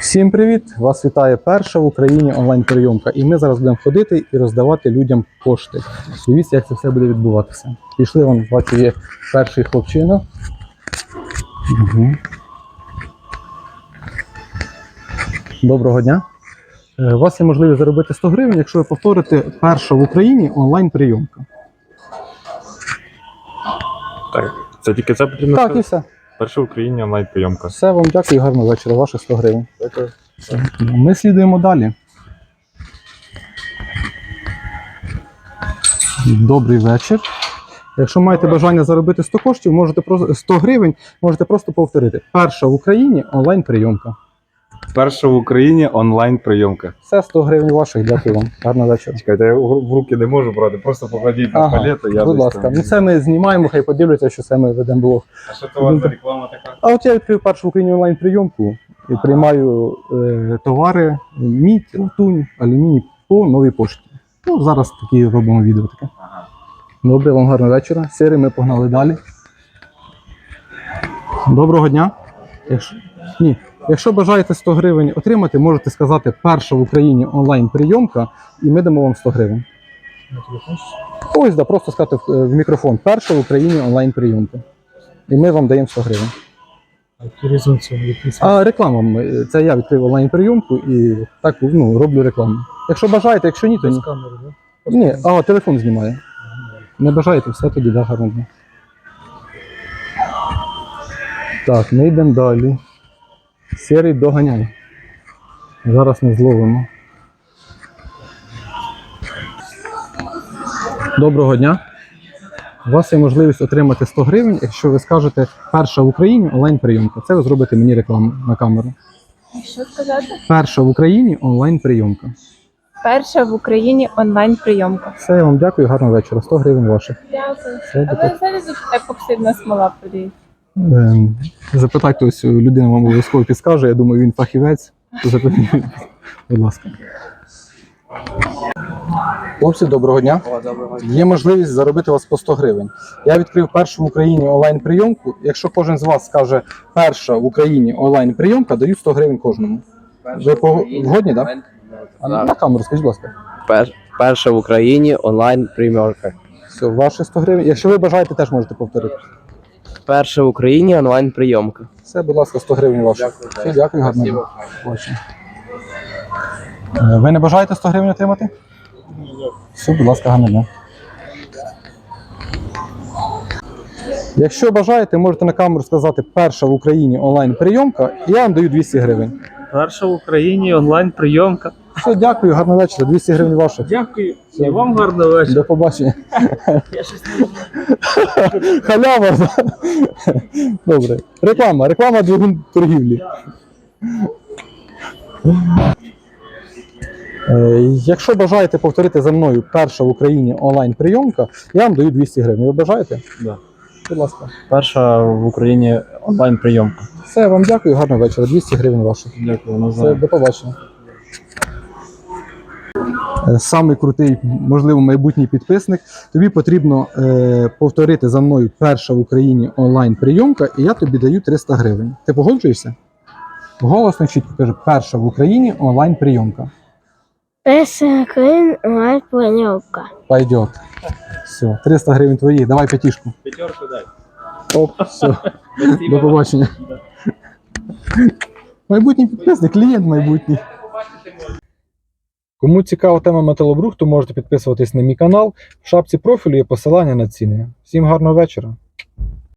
Всім привіт! Вас вітає перша в Україні онлайн-прийомка. І ми зараз будемо ходити і роздавати людям кошти. Дивіться, як це все буде відбуватися. Пішли, вон, бачу, є перший хлопчина. Угу. Доброго дня. Е, У вас є можливість заробити 100 гривень, якщо ви повторите перша в Україні онлайн-прийомка. Так, це тільки це потрібно Так, і все. Перша в Україні онлайн-прийомка. Все, вам дякую, гарного вечора. Ваше 100 гривень. Дякую. Ми слідуємо далі. Добрий вечір. Якщо маєте бажання заробити 100 коштів, можете просто 100 гривень, можете просто повторити. Перша в Україні онлайн-прийомка. Перша в Україні онлайн-прийомка. Все 100 гривень ваших. Дякую вам. Гарного вечора. Чекайте, я в руки не можу брати, просто покладіть на Ага, палету. Я Будь ласка, там- ну це ми знімаємо, хай подивляться, що це ми ведемо блог. А що це у вас за реклама така? А от я відкрив першу в Україні онлайн-прийомку і приймаю е, товари, мідь, латунь, алюміній по новій пошті. Ну, зараз такі робимо відео таке. Ага. Добре, вам гарного вечора. Сири, ми погнали далі. Доброго дня. Якщо... Ні. Якщо бажаєте 100 гривень отримати, можете сказати перша в Україні онлайн-прийомка, і ми дамо вам 100 гривень. Ось, да, просто сказати в, в мікрофон. Перша в Україні онлайн-прийомка. І ми вам даємо 100 гривень. А реклама, це я відкрив онлайн-прийомку і так ну, роблю рекламу. Якщо бажаєте, якщо ні, то ні. Ні, а телефон знімає. Не бажаєте, все тоді да, гарно. Так, ми йдемо далі. Сірий доганяй. Зараз ми зловимо. Доброго дня. У вас є можливість отримати 100 гривень, якщо ви скажете перша в Україні онлайн-прийомка. Це ви зробите мені рекламу на камеру. Що сказати? Перша в Україні онлайн-прийомка. Перша в Україні онлайн-прийомка. Все, я вам дякую, гарного вечора. 100 гривень ваших. Дякую. Все, Але зараз епоксидна смола подій. Ем, Запитайте ось людина вам обов'язково підскаже. Я думаю, він фахівець. Запитайте, будь ласка. Хлопці, доброго дня. Є можливість заробити у вас по 100 гривень. Я відкрив першу в Україні онлайн-прийомку. Якщо кожен з вас скаже перша в Україні онлайн-прийомка, даю 100 гривень кожному. Ви згодні, так? А на камеру, скажіть, будь ласка. Перша в Україні онлайн приймерка. Все, ваші 100 гривень. Якщо ви бажаєте, теж можете повторити. Перша в Україні онлайн прийомка. Все, будь ласка, 100 гривень ваші. Все, дякую, гарно. Е, Ви не бажаєте 100 гривень отримати? Все, будь ласка, гарно. Якщо бажаєте, можете на камеру сказати перша в Україні онлайн-прийомка, і я вам даю 200 гривень. Перша в Україні онлайн прийомка. Все, дякую, гарного вечора, 200 гривень ваших. Дякую. І вам гарного вечора. До побачення. Я щось не Халява. Добре. Реклама. Реклама двигун торгівлі. Е, Якщо бажаєте повторити за мною перша в Україні онлайн-прийомка, я вам даю 200 гривень. Ви бажаєте? Да. Будь ласка. Перша в Україні онлайн прийомка. Все, вам дякую, гарного вечора. 200 гривень ваших. Дякую, Все, до побачення. Самий крутий, можливо, майбутній підписник. Тобі потрібно е, повторити за мною перша в Україні онлайн-прийомка, і я тобі даю 300 гривень. Ти погоджуєшся? Голосно чітко кажи, перша в Україні онлайн-прийомка. Перша країна онлайн прийомка. Пойдет. Все, 300 гривень твої, давай п'ятішку. П'ятерку дай. Оп, все. До побачення. Майбутній підписник, клієнт майбутній. Кому цікава тема металобрухту, можете підписуватись на мій канал. В шапці профілю є посилання на ціни. Всім гарного вечора.